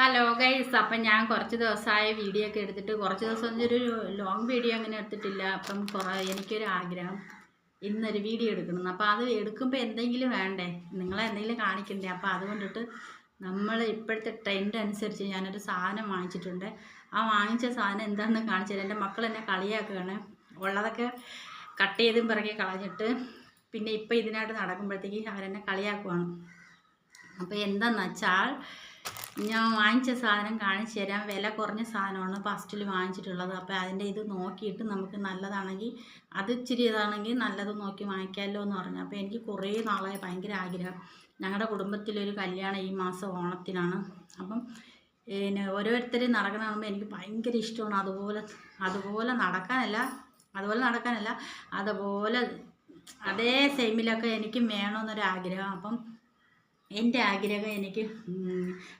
Hello guys അപ്പം ഞാൻ കുറച്ച് ദിവസമായ വീഡിയോ ഒക്കെ എടുത്തിട്ട് കുറച്ച് ദിവസം ഒരു ലോങ് വീഡിയോ അങ്ങനെ എടുത്തിട്ടില്ല. അപ്പം കുറേ എനിക്കൊരു ആഗ്രഹം. ഇന്നൊരു വീഡിയോ എടുക്കണം. അപ്പോൾ അത് എടുക്കുമ്പോൾ എന്തെങ്കിലും വേണ്ടേ? നിങ്ങളെ എന്തെങ്കിലും കാണിക്കണ്ടേ? അപ്പോൾ അതുകൊണ്ടിട്ട് നമ്മൾ ഇപ്പോഴത്തെ ട്രെൻഡ് അനുസരിച്ച് ഞാനൊരു സാധനം വാങ്ങിച്ചിട്ടുണ്ട്. ആ വാങ്ങിച്ച സാധനം എന്താണെന്ന് കാണിച്ചത് എന്റെ മക്കൾ എന്നെ കളിയാക്കുകയാണ്. ഉള്ളതൊക്കെ കട്ട് ചെയ്തും പിറകെ കളഞ്ഞിട്ട് പിന്നെ ഇപ്പം ഇതിനായിട്ട് നടക്കുമ്പോഴത്തേക്ക് അവരെന്നെ കളിയാക്കുവാണ്. അപ്പോൾ എന്താണെന്ന് വെച്ചാൽ ഞാൻ വാങ്ങിച്ച സാധനം കാണിച്ചു തരാം. വില കുറഞ്ഞ സാധനമാണ് ഫസ്റ്റിൽ വാങ്ങിച്ചിട്ടുള്ളത്. അപ്പോൾ അതിന്റെ ഇത് നോക്കിയിട്ട് നമുക്ക് നല്ലതാണെങ്കിൽ അത് ഇച്ചിരി ഇതാണെങ്കിൽ നല്ലത് നോക്കി വാങ്ങിക്കാമല്ലോ എന്ന് പറഞ്ഞു. അപ്പോൾ എനിക്ക് കുറേ നാളായി ഭയങ്കര ആഗ്രഹം. ഞങ്ങളുടെ കുടുംബത്തിലൊരു കല്യാണം ഈ മാസം ഓണത്തിനാണ്. അപ്പം പിന്നെ ഓരോരുത്തരും നടക്കുന്ന കാണുമ്പോൾ എനിക്ക് ഭയങ്കര ഇഷ്ടമാണ്. അതുപോലെ അതുപോലെ നടക്കാനല്ല അതുപോലെ നടക്കാനല്ല അതുപോലെ അതേ സെയിമിലൊക്കെ എനിക്കും വേണമെന്നൊരാഗ്രഹം. അപ്പം എന്റെ ആഗ്രഹം എനിക്ക്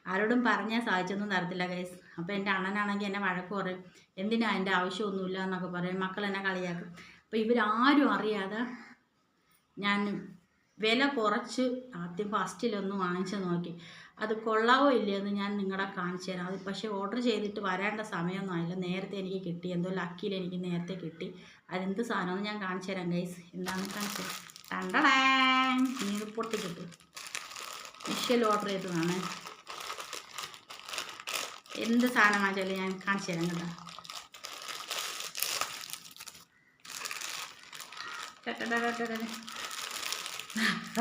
ആരോടും പറഞ്ഞാൽ സാധിച്ചൊന്നും തരത്തില്ല ഗൈസ് അപ്പോൾ എന്റെ അണ്ണനാണെങ്കിൽ എന്നെ വഴക്ക് പറയും. എന്തിനാ എന്റെ ആവശ്യമൊന്നുമില്ല എന്നൊക്കെ പറയും. മക്കൾ എന്നെ കളിയാക്കും. അപ്പോൾ ഇവരാരും അറിയാതെ ഞാൻ വില കുറച്ച് ആദ്യം ഫസ്റ്റിലൊന്ന് വാങ്ങിച്ച് നോക്കി. അത് കൊള്ളാവോ ഇല്ലയെന്ന് ഞാൻ നിങ്ങളെ കാണിച്ചു തരാം. അത് പക്ഷേ ഓർഡർ ചെയ്തിട്ട് വരേണ്ട സമയമൊന്നും ആയില്ല. നേരത്തെ എനിക്ക് കിട്ടി. എന്തോ ലക്കിയിൽ എനിക്ക് നേരത്തെ കിട്ടി. അതെന്ത് സാധനമെന്ന് ഞാൻ കാണിച്ചു തരാം ഗൈസ് എന്താണെന്ന് കാണിച്ചു തരാം. ഇനി പൊട്ടി പൊട്ടിക്കിട്ടു മിഷ്യൽ ഓർഡർ ചെയ്തതാണ്. എന്ത് വാങ്ങിച്ചാലും ഞാൻ കാണിച്ചു തരാം കേട്ടോ.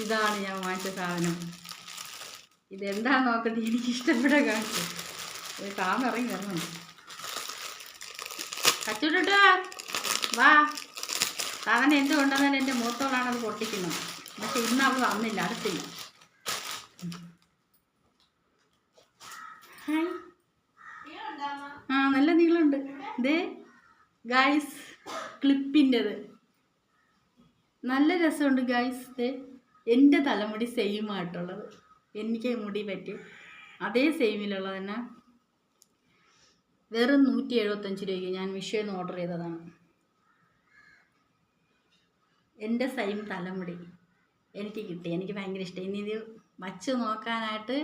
ഇതാണ് ഞാൻ വാങ്ങിച്ച സാധനം. ഇതെന്താ നോക്കട്ടെ എനിക്ക് ഇഷ്ടപ്പെട്ട കാണിച്ചു. ഇത് താന്നിറങ്ങി വരുന്നുണ്ട് കച്ചുവിട്ടോ വാ. സാധനം എന്തുകൊണ്ടെന്നാൽ എന്റെ മൂത്തോളാണത് പൊട്ടിക്കുന്നത്. പക്ഷെ ഇന്ന് അവൾ വന്നില്ല അടുത്തില്ല ആ നല്ല നീളമുണ്ട്. ദേ ഗായ്സ് ക്ലിപ്പിന്റെത്. നല്ല രസമുണ്ട് ഗായ്സ് ദേ എന്റെ തലമുടി സെയിം ആയിട്ടുള്ളത് എനിക്ക് മുടി പറ്റി. അതേ സെയിമിലുള്ളത് തന്നെ. വെറും നൂറ്റി എഴുപത്തഞ്ച് രൂപയ്ക്ക് ഞാൻ മിഷോയിൽ നിന്ന് ഓർഡർ ചെയ്തതാണ്. എന്റെ സെയിം തലമുടി. എനിക്ക് കിട്ടി. എനിക്ക് ഭയങ്കര ഇഷ്ടം. ഇനി ഇത് വച്ച് നോക്കാനായിട്ട്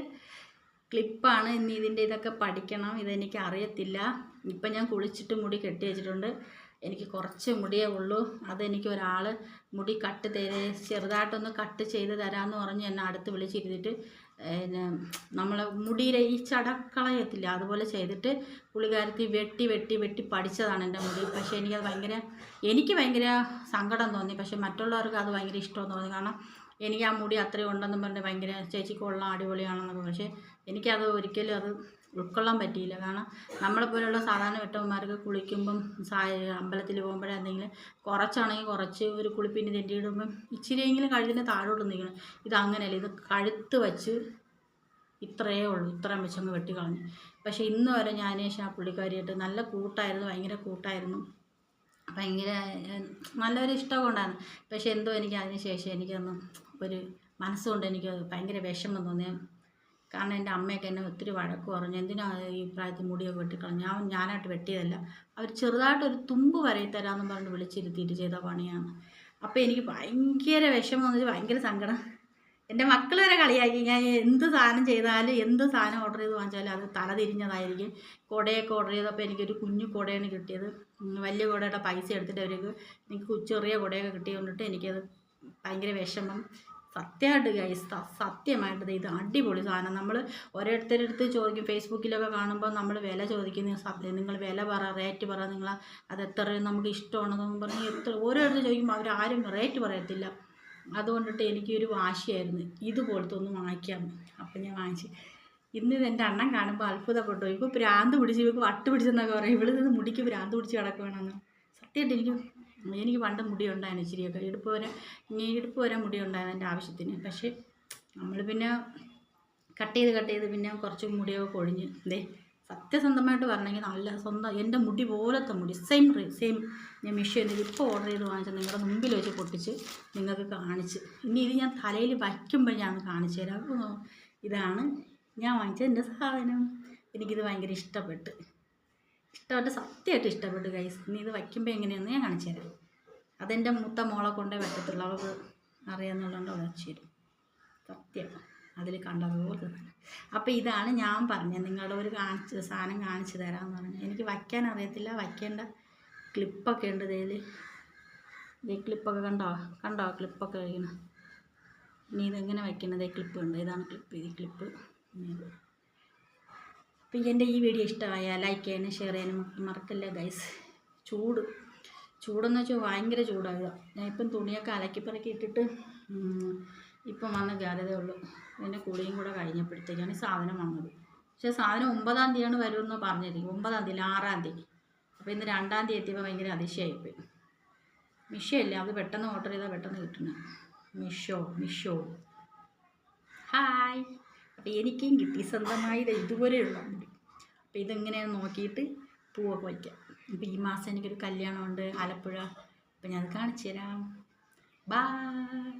ക്ലിപ്പാണ്. ഇനി ഇതിന്റെ ഇതൊക്കെ പഠിക്കണം. ഇതെനിക്ക് അറിയത്തില്ല. ഇപ്പം ഞാൻ കുളിച്ചിട്ട് മുടി കെട്ടി വെച്ചിട്ടുണ്ട്. എനിക്ക് കുറച്ച് മുടിയേ ഉള്ളൂ. അതെനിക്ക് ഒരാൾ മുടി കട്ട് തരേ ചെറുതായിട്ടൊന്ന് കട്ട് ചെയ്ത് തരാമെന്ന് പറഞ്ഞ് എന്നെ അടുത്ത് വിളിച്ചിരുന്നിട്ട് പിന്നെ നമ്മളെ മുടിയിലെ ഈ ചടക്കളയത്തില്ല അതുപോലെ ചെയ്തിട്ട് പുള്ളിക്കാരത്തി വെട്ടി വെട്ടി വെട്ടി പഠിച്ചതാണ് എന്റെ മുടി. പക്ഷേ എനിക്കത് ഭയങ്കര എനിക്ക് ഭയങ്കര സങ്കടം തോന്നി. പക്ഷേ മറ്റുള്ളവർക്ക് അത് ഭയങ്കര ഇഷ്ടമെന്ന് തോന്നി. കാരണം എനിക്ക് ആ മുടി അത്രയും ഉണ്ടെന്നും പറഞ്ഞ് ഭയങ്കര ചേച്ചി കൊള്ളാം അടിപൊളിയാണെന്നൊക്കെ പക്ഷേ എനിക്കത് ഒരിക്കലും അത് ഉൾക്കൊള്ളാൻ പറ്റിയില്ല. കാരണം നമ്മളെപ്പോലുള്ള സാധാരണ വെട്ടവന്മാർക്ക് കുളിക്കുമ്പം അമ്പലത്തിൽ പോകുമ്പോഴേ എന്തെങ്കിലും കുറച്ചാണെങ്കിൽ കുറച്ച് ഒരു കുളിപ്പിന്റെ തെറ്റിയിടുമ്പം ഇച്ചിരിയെങ്കിലും കഴുതിന്റെ താഴോട്ട് നിൽക്കണം. ഇത് അങ്ങനെയല്ല. ഇത് കഴുത്ത് വച്ച് ഇത്രയേ ഉള്ളൂ. ഇത്രയും വെച്ചങ്ങ് വെട്ടിക്കളഞ്ഞു. പക്ഷേ ഇന്ന് വരെ ഞാൻ ആ പുള്ളിക്കാരിയായിട്ട് നല്ല കൂട്ടായിരുന്നു. ഭയങ്കര കൂട്ടായിരുന്നു. ഭയങ്കര നല്ലൊരു ഇഷ്ടമൊക്കെ ഉണ്ടായിരുന്നു പക്ഷെ എന്തോ എനിക്ക് അതിന് ശേഷം എനിക്കൊന്ന് ഒരു മനസ്സുകൊണ്ട് എനിക്ക് ഭയങ്കര വിഷമം തോന്നി കാരണം എന്റെ അമ്മയൊക്കെ എന്നെ ഒത്തിരി വഴക്ക് പറഞ്ഞു. എന്തിനാ ഈ പ്രായത്തിൽ മുടിയൊക്കെ വെട്ടിക്കളഞ്ഞു? ഞാൻ ഞാനായിട്ട് വെട്ടിയതല്ല. അവർ ചെറുതായിട്ടൊരു തുമ്പ് വരയി തരാമെന്ന് പറഞ്ഞ് വിളിച്ചിരുത്തിയിട്ട് ചെയ്ത പണിയാണ്. അപ്പോൾ എനിക്ക് ഭയങ്കര വിഷമം എന്ന് ഭയങ്കര സങ്കടം. എന്റെ മക്കൾ വരെ കളിയാക്കി. ഞാൻ എന്ത് സാധനം ചെയ്താലും എന്ത് സാധനം ഓർഡർ ചെയ്ത് വാങ്ങിച്ചാലും അത് തല തിരിഞ്ഞതായിരിക്കും. കുടയൊക്കെ ഓർഡർ ചെയ്തപ്പോൾ എനിക്കൊരു കുഞ്ഞു കുടയാണ് കിട്ടിയത്. വലിയ കുടയുടെ പൈസ എടുത്തിട്ട് അവർക്ക് എനിക്ക് ചെറിയ കുടയൊക്കെ കിട്ടിയതുകൊണ്ടിട്ട് എനിക്കത് ഭയങ്കര വിഷമം. സത്യമായിട്ട് ഗൈസ് സത്യമായിട്ട് ഇത് അടിപൊളി സാധനം. നമ്മൾ ഓരോരുത്തരടുത്ത് ചോദിക്കും ഫേസ്ബുക്കിലൊക്കെ കാണുമ്പോൾ നമ്മൾ വില ചോദിക്കുന്ന നിങ്ങൾ വില പറ റേറ്റ് പറ നിങ്ങൾ അത് എത്ര നമുക്ക് ഇഷ്ടമാണെന്നും പറഞ്ഞ് എത്ര ഓരോരുത്തർ ചോദിക്കുമ്പോൾ അവരാരും റേറ്റ് പറയത്തില്ല. അതുകൊണ്ടിട്ട് എനിക്കൊരു വാശിയായിരുന്നു. ഇതുപോലത്തെ ഒന്ന് വാങ്ങിക്കാം അപ്പം ഞാൻ വാങ്ങിച്ച്. ഇന്ന് ഇത് എന്റെ അണ്ണൻ കാണുമ്പോൾ അത്ഭുതപ്പെട്ടു ഇപ്പോൾ ഭ്രാന്ത് പിടിച്ച് ഇപ്പോൾ വട്ട് പിടിച്ചെന്നൊക്കെ പറയും. ഇവിടെ നിന്ന് മുടിക്ക് ഭ്രാന്ത് പിടിച്ച് കിടക്കുകയാണെന്ന് സത്യമായിട്ട് എനിക്ക് എനിക്ക് പണ്ട് മുടി ഉണ്ടായിരുന്നു ഇച്ചിരിയൊക്കെ. ഇടുപ്പ് വരെ ഇനി ഇടുപ്പ് വരെ മുടി ഉണ്ടായിരുന്നു എന്റെ ആവശ്യത്തിന്. പക്ഷേ നമ്മൾ പിന്നെ കട്ട് ചെയ്ത് കട്ട് ചെയ്ത് പിന്നെ കുറച്ച് മുടിയൊക്കെ കൊഴിഞ്ഞ്. ദേ സത്യസന്ധമായിട്ട് പറഞ്ഞെങ്കിൽ നല്ല സ്വന്തം എന്റെ മുടി പോലത്തെ മുടി സെയിം സെയിം ഞാൻ മിഷീനിൽ ഇപ്പോൾ ഓർഡർ ചെയ്ത് വാങ്ങിച്ചത് നിങ്ങളുടെ മുമ്പിൽ വെച്ച് പൊട്ടിച്ച് നിങ്ങൾക്ക് കാണിച്ച്. ഇനി ഇത് ഞാൻ തലയിൽ വയ്ക്കുമ്പോൾ ഞാൻ കാണിച്ചു തരാം. ഇതാണ് ഞാൻ വാങ്ങിച്ച എന്റെ സാധനം. എനിക്കിത് ഭയങ്കര ഇഷ്ടപ്പെട്ട്. ഇഷ്ടപ്പെട്ട് സത്യമായിട്ട് ഇഷ്ടപ്പെട്ട് ഗൈസ് ഇനി ഇത് വയ്ക്കുമ്പോൾ എങ്ങനെയാണെന്ന് ഞാൻ കാണിച്ചു തരാം. അതെന്റെ മുത്ത മോളെ കൊണ്ടേ പറ്റത്തുള്ളൂ. അവൾക്ക് അറിയാമെന്നുള്ളതുകൊണ്ട് അവിടെ വെച്ചു തരും. സത്യം. അതിൽ കണ്ടതുപോലെ തന്നെ. അപ്പോൾ ഇതാണ് ഞാൻ പറഞ്ഞത്. നിങ്ങളുടെ ഒരു കാണിച്ച് സാധനം കാണിച്ചു തരാമെന്ന് പറഞ്ഞു എനിക്ക് വയ്ക്കാൻ അറിയത്തില്ല. വയ്ക്കേണ്ട ക്ലിപ്പൊക്കെ ഉണ്ട് ഇതിൽ ഈ ക്ലിപ്പൊക്കെ കണ്ടോ? കണ്ടോ ക്ലിപ്പൊക്കെ കഴിക്കണം ഇനി ഇതെങ്ങനെ വയ്ക്കുന്നത് ക്ലിപ്പ് ഉണ്ട് ഇതാണ് ക്ലിപ്പ്. ഈ ക്ലിപ്പ്. അപ്പം എന്റെ ഈ വീഡിയോ ഇഷ്ടമായാൽ ലൈക്ക് ചെയ്യാനും ഷെയർ ചെയ്യാനും മറക്കില്ല ഗൈസ്? ചൂട്. ചൂടെന്ന് വെച്ചാൽ ഭയങ്കര ചൂടാകുക ഞാൻ ഇപ്പം തുണിയൊക്കെ അലക്കിപ്പറക്കി ഇട്ടിട്ട് ഇപ്പം വന്ന ഉള്ളൂ. പിന്നെ കുളിയും കൂടെ കഴിഞ്ഞപ്പോഴത്തേക്കാണ് സാധനം വന്നത്. പക്ഷേ സാധനം ഒമ്പതാം തീയതിയാണ് വരുമെന്ന് പറഞ്ഞിരിക്കും ഒമ്പതാം തീയതി ആറാം തീയതി. അപ്പോൾ ഇന്ന് രണ്ടാം തീയതി എത്തിയപ്പോൾ ഭയങ്കര അതിശയമായിപ്പോയി മിഷോ അല്ലേ? അത് പെട്ടെന്ന് ഓർഡർ ചെയ്താൽ പെട്ടെന്ന് കിട്ടണം മിഷോ മിഷോ. ഹായ് അപ്പോൾ എനിക്കും കിട്ടി. സ്വന്തമായി ഇത് ഇതുപോലെയുള്ള അപ്പോൾ ഇതിങ്ങനെ നോക്കിയിട്ട് പൂവൊക്കെ വയ്ക്കാം. ഇപ്പോൾ ഈ മാസം എനിക്കൊരു കല്യാണമുണ്ട് ആലപ്പുഴ. അപ്പോൾ ഞാൻ കാണിച്ചു തരാം ബായ്